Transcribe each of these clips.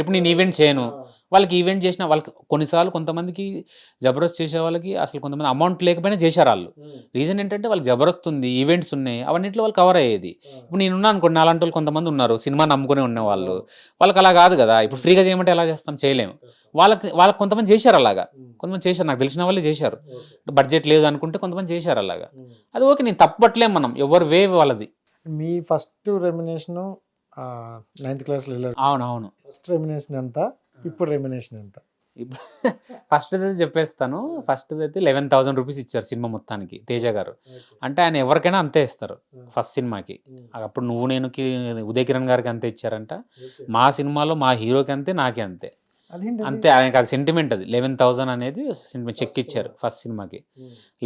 ఇప్పుడు నేను ఈవెంట్ చేయను. వాళ్ళకి ఈవెంట్ చేసిన వాళ్ళకి కొన్నిసార్లు కొంతమందికి జబర్దస్త్ చేసే వాళ్ళకి అసలు కొంతమంది అమౌంట్ లేకపోయినా చేశారు వాళ్ళు. రీజన్ ఏంటంటే వాళ్ళకి జబర్దస్త్ ఉంది ఈవెంట్స్ ఉన్నాయి అవన్నింటిలో వాళ్ళు కవర్ అయ్యేది. ఇప్పుడు నేను ఉన్నాను అనుకోండి నాలాంటి వాళ్ళు కొంతమంది ఉన్నారు సినిమా నమ్ముకుని ఉన్నవాళ్ళు. వాళ్ళకి అలా కాదు కదా ఇప్పుడు ఫ్రీగా చేయమంటే ఎలా చేస్తాం? చేయలేము. వాళ్ళకి వాళ్ళకి కొంతమంది చేశారు అలాగా. కొంతమంది చేశారు నాకు తెలిసిన వాళ్ళే చేశారు. బడ్జెట్ లేదు అనుకుంటే కొంతమంది చేశారు అలాగా. అది ఓకే నేను తప్పట్లేం మనం ఎవరు వే వాళ్ళది. మీ ఫస్ట్ రెమినేషన్ నైన్త్ క్లాస్లో వెళ్ళారు. అవును అవును. ఫస్ట్ రెమినేషన్ ఎంత? ఇప్పుడు రెమినేషన్ ఎంత? ఇప్పుడు ఫస్ట్ అయితే చెప్పేస్తాను. ఫస్ట్ అయితే లెవెన్ థౌసండ్ రూపీస్ ఇచ్చారు సినిమా మొత్తానికి తేజ గారు. అంటే ఆయన ఎవరికైనా అంతే ఇస్తారు ఫస్ట్ సినిమాకి. అప్పుడు నువ్వు నేనుకి ఉదయ్ కిరణ్ గారికి అంతే ఇచ్చారంట. మా సినిమాలో మా హీరోకి అంతే నాకే అంతే? అంతే ఆయనకి అది సెంటిమెంట్ అది. లెవెన్ థౌసండ్ అనేది సెంటిమెంట్ చెక్ ఇచ్చారు ఫస్ట్ సినిమాకి.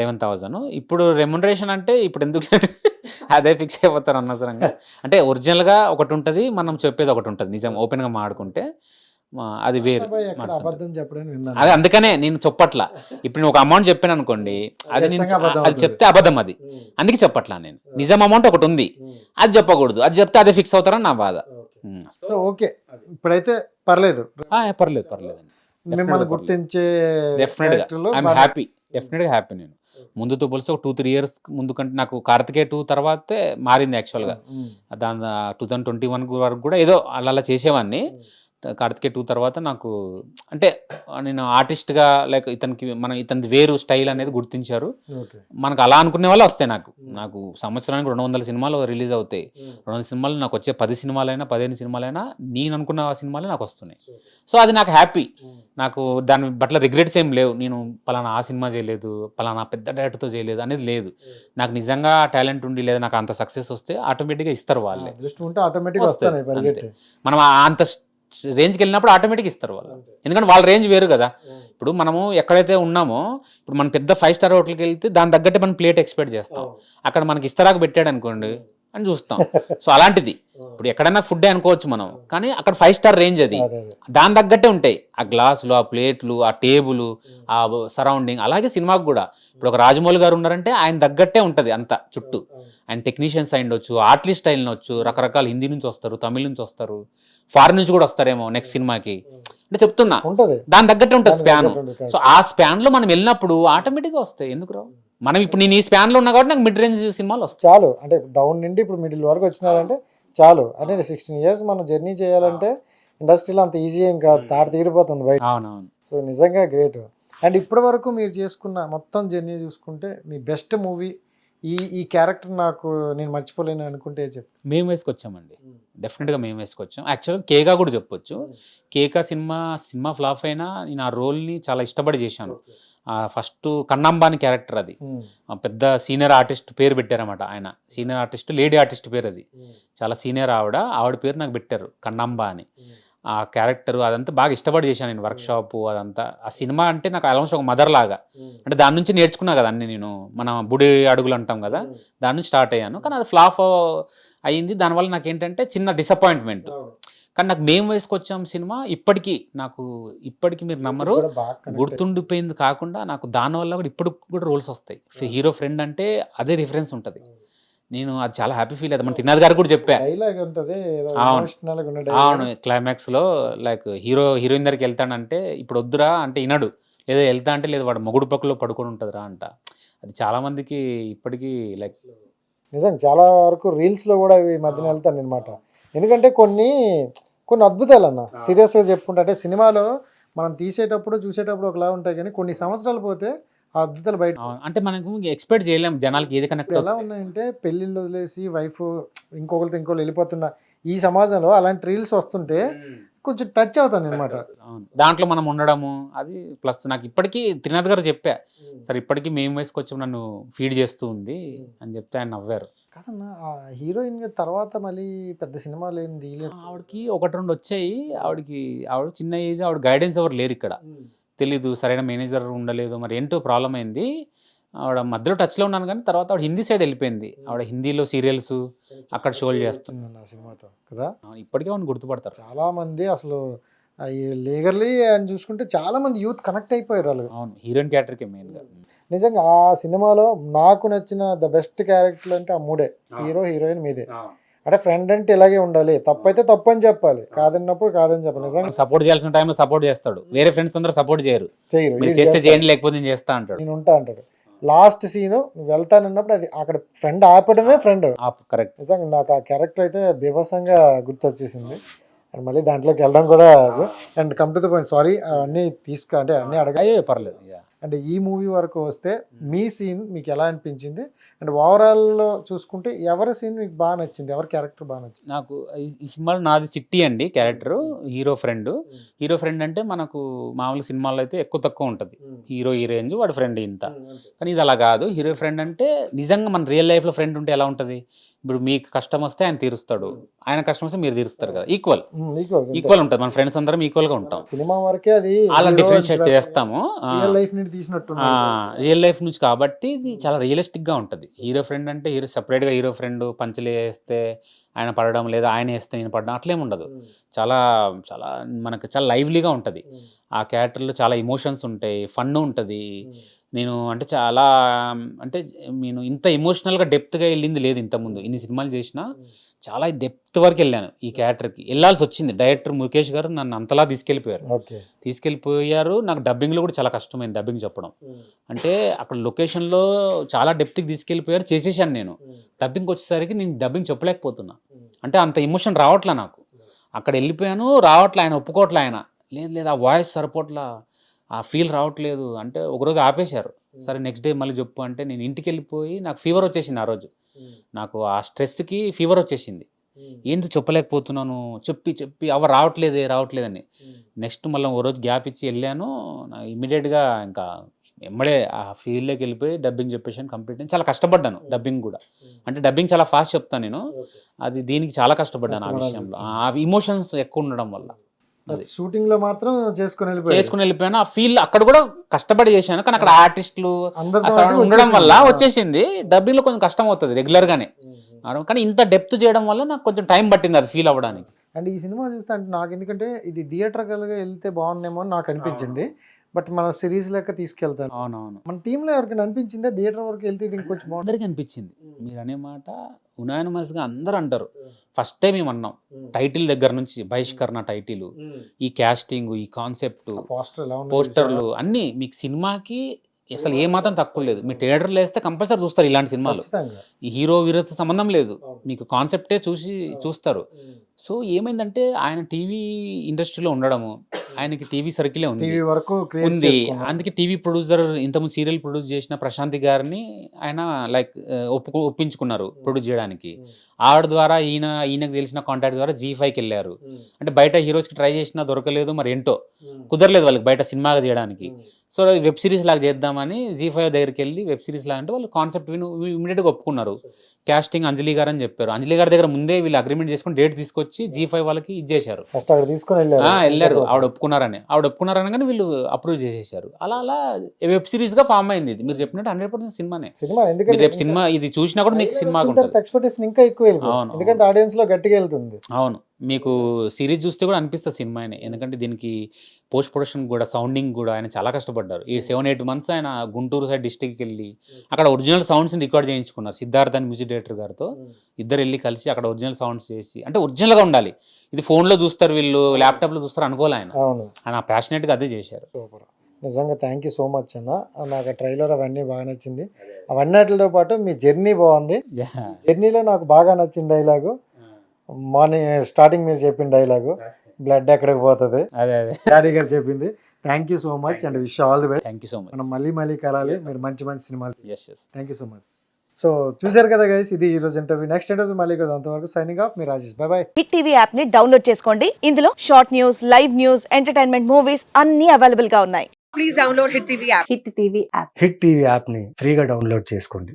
లెవెన్ థౌసండ్ ఇప్పుడు రెమ్యునరేషన్ అంటే ఇప్పుడు ఎందుకు అదే ఫిక్స్ అయిపోతారు అనవసరంగా. అంటే ఒరిజినల్గా ఒకటి ఉంటుంది మనం చెప్పేది ఒకటి ఉంటుంది. నిజం ఓపెన్గా మాడుకుంటే మా- అది వేరు. అదే అందుకనే నేను చెప్పట్లా. ఇప్పుడు నేను ఒక అమౌంట్ చెప్పాను అనుకోండి అది నేను అది. చెప్తే అబద్ధం అది. అందుకే చెప్పట్లా నేను. నిజం అమౌంట్ ఒకటి ఉంది. అది చెప్పకూడదు. అది చెప్తే అదే ఫిక్స్ అవుతారని నా బాధ. So okay. ఇప్పుడైతే పర్లేదు. పర్లేదు పర్లేదు. మిమ్మల్ని. గుర్తించే డెఫినెట్గా. హ్యాపీ డెఫినెట్గా హ్యాపీ నేను. ముందుతో పోలిసి ఒక టూ త్రీ ఇయర్స్ ముందు కంటే నాకు కార్తికేయ టూ తర్వాతే మారింది యాక్చువల్గా. దాని టూ థౌజండ్ ట్వంటీ వన్ వరకు కూడా ఏదో అలా అలా చేసేవాడిని కార్తికేయ టూ తర్వాత నాకు అంటే నేను ఆర్టిస్ట్గా లైక్ ఇతనికి మనం ఇతని వేరు స్టైల్ అనేది గుర్తించారు. మనకు అలా అనుకునే వాళ్ళే వస్తాయి నాకు. నాకు సంవత్సరానికి రెండు వందల సినిమాలు రిలీజ్ అవుతాయి. రెండు వందల సినిమాలు నాకు వచ్చే పది సినిమాలైనా పదిహేను సినిమాలైనా నేను అనుకున్న ఆ సినిమాలే నాకు వస్తున్నాయి. సో అది నాకు హ్యాపీ. నాకు దాని పట్ల రిగ్రెట్స్ ఏం లేవు. నేను పలానా ఆ సినిమా చేయలేదు పలానా పెద్ద డైరెక్టర్తో చేయలేదు అనేది లేదు. నాకు నిజంగా టాలెంట్ ఉండి లేదా నాకు అంత సక్సెస్ వస్తే ఆటోమేటిక్గా ఇస్తారు వాళ్ళే. మనం ఆ- అంత రేంజ్కి వెళ్ళినప్పుడు ఆటోమేటిక్ ఇస్తారు వాళ్ళు. ఎందుకంటే వాళ్ళ రేంజ్ వేరు కదా. ఇప్పుడు మనము ఎక్కడైతే ఉన్నామో ఇప్పుడు మనం పెద్ద ఫైవ్ స్టార్ హోటల్కి వెళ్తే దాని తగ్గట్టే మనం ప్లేట్ ఎక్స్పెక్ట్ చేస్తాం. అక్కడ మనకి ఇస్తరాకు పెట్టాడు అనుకోండి అని చూస్తాం. సో అలాంటిది. ఇప్పుడు ఎక్కడైనా ఫుడ్ అనుకోవచ్చు మనం. కానీ అక్కడ ఫైవ్ స్టార్ రేంజ్ అది. దాని తగ్గట్టే ఉంటాయి. ఆ గ్లాసులు ఆ ప్లేట్లు ఆ టేబుల్ ఆ సరౌండింగ్. అలాగే సినిమాకు కూడా. ఇప్పుడు ఒక రాజమౌళి గారు ఉన్నారంటే ఆయన తగ్గట్టే ఉంటుంది అంత చుట్టూ. ఆయన టెక్నీషియన్స్ అయి ఉండొచ్చు ఆర్టిస్ట్ అయి ఉండొచ్చు రకరకాల హిందీ నుంచి వస్తారు తమిళ నుంచి వస్తారు ఫారిన్ నుంచి కూడా వస్తారేమో నెక్స్ట్ సినిమాకి. అంటే చెప్తున్నా. దాని తగ్గట్టే ఉంటుంది స్పాన్. సో ఆ స్పాన్లో మనం వెళ్ళినప్పుడు ఆటోమేటిక్గా వస్తాయి. ఎందుకు రావు? మనం ఇప్పుడు నేను ఈ స్పాన్లో ఉన్నా కాబట్టి నాకు మిడ్ రేంజ్ సినిమాలు వస్తాయి. చాలు. అంటే డౌన్ నుండి ఇప్పుడు మిడిల్ వరకు వచ్చినారంటే చాలు. అంటే సిక్స్టీన్ ఇయర్స్ మనం జర్నీ చేయాలంటే ఇండస్ట్రీలో అంత ఈజీ ఏం కాదు. తాట తీరిపోతుంది బయట. అవునవును. సో నిజంగా గ్రేట్ అండ్ ఇప్పటి వరకు మీరు చేసుకున్న మొత్తం జర్నీ చూసుకుంటే మీ బెస్ట్ మూవీ ఈ ఈ క్యారెక్టర్ నాకు నేను మర్చిపోలేను అనుకుంటే చెప్పు. మేము వేసుకొచ్చామండి. డెఫినెట్గా మేము వేసుకొచ్చాం. యాక్చువల్గా కేకా కూడా చెప్పొచ్చు. కేకా సినిమా సినిమా ఫ్లాప్ అయినా నేను ఆ రోల్ని చాలా ఇష్టపడి చేశాను. ఫస్ట్ కన్నాంబాని క్యారెక్టర్ అది. పెద్ద సీనియర్ ఆర్టిస్ట్ పేరు పెట్టారన్నమాట ఆయన. సీనియర్ ఆర్టిస్ట్ లేడీ ఆర్టిస్ట్ పేరు అది. చాలా సీనియర్ ఆవిడ. ఆవిడ పేరు నాకు పెట్టారు కన్నాంబా అని. ఆ క్యారెక్టర్ అదంతా బాగా ఇష్టపడి చేశాను నేను వర్క్ షాప్ అదంతా. ఆ సినిమా అంటే నాకు ఆల్మోస్ట్ ఒక మదర్ లాగా. అంటే దాని నుంచి నేర్చుకున్నా కదా అన్ని నేను. మన బుడి అడుగులు అంటాం కదా. దాని నుంచి స్టార్ట్ అయ్యాను. కానీ అది ఫ్లాప్ అయ్యింది. దానివల్ల నాకు ఏంటంటే చిన్న డిసప్పాయింట్మెంట్ కానీ నాకు మేము వేసుకొచ్చాం సినిమా ఇప్పటికీ నాకు ఇప్పటికీ మీరు నమ్మరు. గుర్తుండిపోయింది కాకుండా నాకు దానివల్ల కూడా ఇప్పుడు కూడా రోల్స్ వస్తాయి. హీరో ఫ్రెండ్ అంటే అదే రిఫరెన్స్ ఉంటుంది. నేను అది చాలా హ్యాపీ ఫీల్ అవుతుంది మన తిన్నది గారు కూడా చెప్పా. డైలాగ్ ఉంటది ఏదో అవును. emotional గా ఉన్న అవును dialogue. క్లైమాక్స్లో లైక్ హీరో హీరోయిన్ దగ్గరికి వెళ్తాడంటే ఇప్పుడు వద్దురా అంటే వినడు. లేదా వెళ్తా అంటే లేదు వాడు మొగుడు పక్కలో పడుకొని ఉంటుందిరా అంట. అది చాలా మందికి ఇప్పటికీ లైక్ నిజం చాలా వరకు రీల్స్లో కూడా ఈ మధ్యన వెళ్తాను అనమాట ఎందుకంటే కొన్ని కొన్ని అద్భుతాలు అన్న సీరియస్గా చెప్పుకుంటే అంటే సినిమాలో మనం తీసేటప్పుడు చూసేటప్పుడు ఒకలా ఉంటాయి కానీ కొన్ని సంవత్సరాలు పోతే ఆ అద్భుతాలు బయట అంటే మనకు ఎక్స్పెక్ట్ చేయలేం జనాలకి ఏది కనెక్ట్ ఎలా ఉన్నాయంటే పెళ్ళిళ్ళు వదిలేసి వైఫ్ ఇంకొకరితో ఇంకోళ్ళు వెళ్ళిపోతున్న ఈ సమాజంలో అలాంటి రీల్స్ వస్తుంటే కొంచెం టచ్ అవుతాను అనమాట దాంట్లో మనం ఉండడము అది ప్లస్ నాకు ఇప్పటికీ త్రినాథ్ గారు చెప్పా సరే ఇప్పటికీ మేము వేసుకొచ్చి నన్ను ఫీడ్ చేస్తూ ఉంది అని చెప్తే ఆయన నవ్వారు. కాదన్న ఆ హీరోయిన్ తర్వాత మళ్ళీ పెద్ద సినిమాలు ఏం తీయలేదు ఆవిడకి ఒకటి రెండు వచ్చాయి. ఆవిడకి ఆవిడ చిన్న ఏజ్ ఆవిడ గైడెన్స్ ఎవరు లేరు ఇక్కడ. తెలీదు సరైన మేనేజర్ ఉండలేదు మరి ఏంటో ప్రాబ్లం అయింది. ఆవిడ మధ్యలో టచ్లో ఉన్నాను కానీ తర్వాత ఆవిడ హిందీ సైడ్ వెళ్ళిపోయింది. ఆవిడ హిందీలో సీరియల్స్ అక్కడ షోలు చేస్తుంది. ఆ సినిమాతో కదా? ఇప్పటికే ఆవిడ గుర్తుపడతారు. చాలా మంది అసలు అవి లీగర్లీ అని చూసుకుంటే చాలా మంది యూత్ కనెక్ట్ అయిపోయారు వాళ్ళు. అవును హీరోయిన్ క్యారెక్టర్కి మెయిన్గా. నిజంగా ఆ సినిమాలో నాకు నచ్చిన ద బెస్ట్ క్యారెక్టర్ అంటే ఆ మూడే హీరో హీరోయిన్ మీదే. అంటే ఫ్రెండ్ అంటే ఇలాగే ఉండాలి తప్పైతే తప్పు అని చెప్పాలి కాదన్నప్పుడు కాదని చెప్పాలి. నిజంగా సపోర్ట్ చేయాల్సిన టైంలో సపోర్ట్ చేస్తాడు. వేరే ఫ్రెండ్స్ అందరూ సపోర్ట్ చేయరు. చేయరు మీరు చేస్తే. చేయండి లేకపోతే నేను చేస్తా అంటాడు. నేను ఉంటా అంటాడు. లాస్ట్ సీన్ నువ్వు వెళ్తానన్నప్పుడు అది అక్కడ ఫ్రెండ్ ఆపడమే ఫ్రెండ్. కరెక్ట్. నిజంగా నాకు ఆ క్యారెక్టర్ అయితే బీభత్సంగా గుర్తొచ్చేసింది. అండ్ మళ్ళీ దాంట్లోకి వెళ్ళడం కూడా and come to the point sorry అన్నీ తీసుకు అంటే అన్నీ అడగ పర్లేదు. యా అంటే ఈ మూవీ వరకు వస్తే మీ సీన్ మీకు ఎలా అనిపించింది? అండ్ ఓవరాల్లో చూసుకుంటే ఎవరి సీన్ మీకు బాగా నచ్చింది? ఎవరి క్యారెక్టర్ బాగా నచ్చింది? నాకు ఈ- సినిమాలో నాది సిట్టి అండి character hero friend. Hero friend అంటే మనకు మామూలు సినిమాల్లో అయితే ఎక్కువ తక్కువ ఉంటుంది. హీరో హీరోయిన్స్ వాడి ఫ్రెండ్ ఇంత. కానీ ఇది అలా కాదు. హీరో ఫ్రెండ్ అంటే నిజంగా మన రియల్ లైఫ్లో ఫ్రెండ్ ఉంటే ఎలా ఉంటుంది? ఇప్పుడు మీకు కష్టం వస్తే ఆయన తీరుస్తాడు. ఆయన కష్టం వస్తే మీరు తీరుస్తారు కదా. ఈక్వల్ ఈక్వల్ ఉంటుంది. మన ఫ్రెండ్స్ అందరం ఈక్వల్గా ఉంటాం. సినిమా వరకే అది అలా డిఫరెన్షియేట్ చేస్తాము. లైఫ్ నుండి తీసినట్టు రియల్ లైఫ్ నుంచి కాబట్టి ఇది చాలా రియలిస్టిక్గా ఉంటుంది. హీరో ఫ్రెండ్ అంటే హీరో separate గా హీరో ఫ్రెండ్ పంచలు వేస్తే ఆయన పడడం లేదా ఆయన వేస్తే నేను పడడం అట్లేం ఉండదు. చాలా చాలా మనకు చాలా lively గా ఉంటుంది. ఆ క్యారెక్టర్లో చాలా ఎమోషన్స్ ఉంటాయి ఫన్ ఉంటుంది. నేను అంటే చాలా అంటే నేను ఇంత ఎమోషనల్గా డెప్త్గా వెళ్ళింది లేదు ఇంతకుముందు. ఇన్ని సినిమాలు చేసినా చాలా డెప్త్ వరకు వెళ్ళాను ఈ క్యారెక్టర్కి. వెళ్ళాల్సి వచ్చింది. డైరెక్టర్ ముఖేష్ గారు నన్ను అంతలా తీసుకెళ్ళిపోయారు. తీసుకెళ్ళిపోయారు. నాకు డబ్బింగ్లో కూడా చాలా కష్టమైంది డబ్బింగ్ చెప్పడం. అంటే అక్కడ లొకేషన్లో చాలా డెప్త్కి తీసుకెళ్ళిపోయారు. చేసేసాను నేను. డబ్బింగ్ వచ్చేసరికి నేను డబ్బింగ్ చెప్పలేకపోతున్నా. అంటే అంత ఎమోషన్ రావట్లే నాకు. అక్కడ వెళ్ళిపోయాను. రావట్లే ఆయన ఒప్పుకోవట్లే ఆయన. లేదు లేదు ఆ వాయిస్ సరిపోట్లా. ఆ ఫీల్ రావట్లేదు. అంటే ఒకరోజు ఆపేశారు. సరే నెక్స్ట్ డే మళ్ళీ చెప్పు అంటే నేను ఇంటికి వెళ్ళిపోయి నాకు ఫీవర్ వచ్చేసింది ఆ రోజు. నాకు ఆ స్ట్రెస్కి ఫీవర్ వచ్చేసింది. ఏంటి చెప్పలేకపోతున్నాను? చెప్పి చెప్పి అవ రావట్లేదే రావట్లేదని. నెక్స్ట్ మళ్ళీ ఓ రోజు గ్యాప్ ఇచ్చి వెళ్ళాను. ఇమీడియట్గా ఇంకా ఎమ్మడే ఆ ఫీల్డ్లోకి వెళ్ళిపోయి డబ్బింగ్ చెప్పేసి కంప్లీట్ చాలా కష్టపడ్డాను డబ్బింగ్ కూడా. అంటే డబ్బింగ్ చాలా ఫాస్ట్ చెప్తాను నేను. అది దీనికి చాలా కష్టపడ్డాను ఆ విషయంలో. ఆ ఇమోషన్స్ ఎక్కువ ఉండడం వల్ల. షూటింగ్లో మాత్రం చేసుకుని వెళ్ళిపోయారు చేసుకుని వెళ్ళిపోయాను. ఆ ఫీల్ అక్కడ కూడా కష్టపడి చేశాను. కానీ అక్కడ ఆర్టిస్టులు ఉండడం వల్ల వచ్చేసింది. వచ్చేసింది. డబ్బింగ్లో కొంచెం కష్టం అవుతుంది రెగ్యులర్ గానే కానీ ఇంత డెప్త్ చేయడం వల్ల నాకు కొంచెం టైం పట్టింది అది ఫీల్ అవ్వడానికి. అండ్ ఈ సినిమా చూస్తే అంటే నాకు ఎందుకంటే ఇది థియేటర్గా వెళ్తే బాగుండేమో అని నాకు అనిపించింది. బట్ మన సిరీస్ లెక్క తీసుకెళ్తాను అవునవును. మన టీంలో ఎవరికైనా అనిపించిందా? థియేటర్ వరకు వెళ్తే ఇది ఇంకొంచెం బాగుంటుంది. అందరికీ అనిపించింది. మీరు అనే మాట unanimous గా అందరూ అంటారు. ఫస్ట్ టైం మేము అన్నాం. టైటిల్ దగ్గర నుంచి బహిష్కరణ టైటిల్ ఈ క్యాస్టింగ్ ఈ కాన్సెప్ట్ పోస్టర్ పోస్టర్లు అన్నీ మీకు సినిమాకి అసలు ఏ మాత్రం తక్కువ లేదు. మీ థియేటర్లో వేస్తే కంపల్సరీ చూస్తారు ఇలాంటి సినిమాలు. ఈ హీరో వీరతో సంబంధం లేదు. మీకు కాన్సెప్టే చూసి చూస్తారు. సో ఏమైందంటే ఆయన టీవీ ఇండస్ట్రీలో ఉండడము ఆయనకి టీవీ సర్కిలే ఉంది. టీవీ వరకు ఉంది. అందుకే టీవీ ప్రొడ్యూసర్ ఇంతకుముందు సీరియల్ ప్రొడ్యూస్ చేసిన ప్రశాంతి గారిని ఆయన లైక్ ఒప్పుకు ఒప్పించుకున్నారు ప్రొడ్యూస్ చేయడానికి. ఆవిడ ద్వారా ఈయన ఈయనకు తెలిసిన కాంటాక్ట్ ద్వారా జీ ఫైవ్కి వెళ్ళారు. అంటే బయట హీరోస్కి ట్రై చేసినా దొరకలేదు మరి ఏంటో. కుదరలేదు వాళ్ళకి బయట సినిమాగా చేయడానికి. సో వెబ్ సిరీస్ లాగా చేద్దామని జీ ఫైవ్ దగ్గరికి వెళ్ళి వెబ్ సిరీస్ లాగా అంటే వాళ్ళు కాన్సెప్ట్ విని ఇమీడియట్గా ఒప్పుకున్నారు. క్యాస్టింగ్ అంజలి గారు అని చెప్పారు. అంజలి గారి దగ్గర ముందే వీళ్ళు అగ్రిమెంట్ చేసుకుని డేట్ తీసుకొచ్చి జీ ఫైవ్ వాళ్ళకి ఇచ్చేశారు. వెళ్ళారు. ఆవిడ ఒప్పుకున్నారని. ఆవిడ ఒప్పుకున్నారని కానీ వీళ్ళు అప్రూవ్ చేసేసారు అలా అలా వెబ్ సిరీస్గా ఫామ్ అయింది ఇది. మీరు చెప్పినట్టు హండ్రెడ్ పర్సెంట్ సినిమానే. రేపు సినిమా ఇది చూసినా కూడా మీకు సినిమా ఎక్స్పెక్టేషన్ ఇంకా ఎక్కువ ఎందుకంటే ఆడియన్స్లో గట్టిగా వెళ్తుంది. అవును. మీకు సిరీస్ చూస్తే కూడా అనిపిస్తుంది సినిమానే ఎందుకంటే దీనికి పోస్ట్ ప్రొడక్షన్ కూడా సౌండింగ్ కూడా ఆయన చాలా కష్టపడ్డారు. ఈ సెవెన్ ఎయిట్ మంత్స్ ఆయన గుంటూరు సైడ్ డిస్టిక్కి వెళ్ళి అక్కడ ఒరిజినల్ సౌండ్స్ రికార్డ్ చేయించుకున్నారు. సిద్ధార్థ్ అని మ్యూజిక్ డైరెక్టర్ గారితో. ఇద్దరు వెళ్ళి కలిసి అక్కడ ఒరిజినల్ సౌండ్స్ చేసి అంటే ఒరిజినల్గా ఉండాలి. ఇది ఫోన్లో చూస్తారు వీళ్ళు ల్యాప్టాప్లో చూస్తారు అనుకోలే ఆయన. అవును. ఆయన ప్యాషనెట్గా అదే చేశారు. నిజంగా థ్యాంక్ యూ సో మచ్ అన్న. నాకు ట్రైలర్ అవన్నీ బాగా నచ్చింది. అవన్నిటితో పాటు మీ జర్నీ బాగుంది. జర్నీలో నాకు బాగా నచ్చిన డైలాగు మార్నింగ్ స్టార్టింగ్ మీరు చెప్పిన డైలాగు బ్లడ్ ఎక్కడికి పోతుంది? అదే అదే. డాడీ గారు చెప్పింది. Thank you so much and wish all the best thank you so much మనం మళ్ళీ మళ్ళీ కలాలి. మీరు మంచి మంచి సినిమాలు thank you so much so చూశారు కదా గైస్ ఇది ఈ రోజు ఇంటర్వ్యూ నెక్స్ట్ ఇంటర్వ్యూ మళ్ళీ కదా అంతవరకు సైనింగ్ ఆఫ్ మీ Rajesh. Bye bye hit TV యాప్ని డౌన్లోడ్ చేసుకోండి. ఇందులో short news live news entertainment movies అన్ని అవైలబుల్గా ఉన్నాయి. Please download Hit TV app. Hit TV app hit TV యాప్ని ఫ్రీగా డౌన్లోడ్ చేసుకోండి.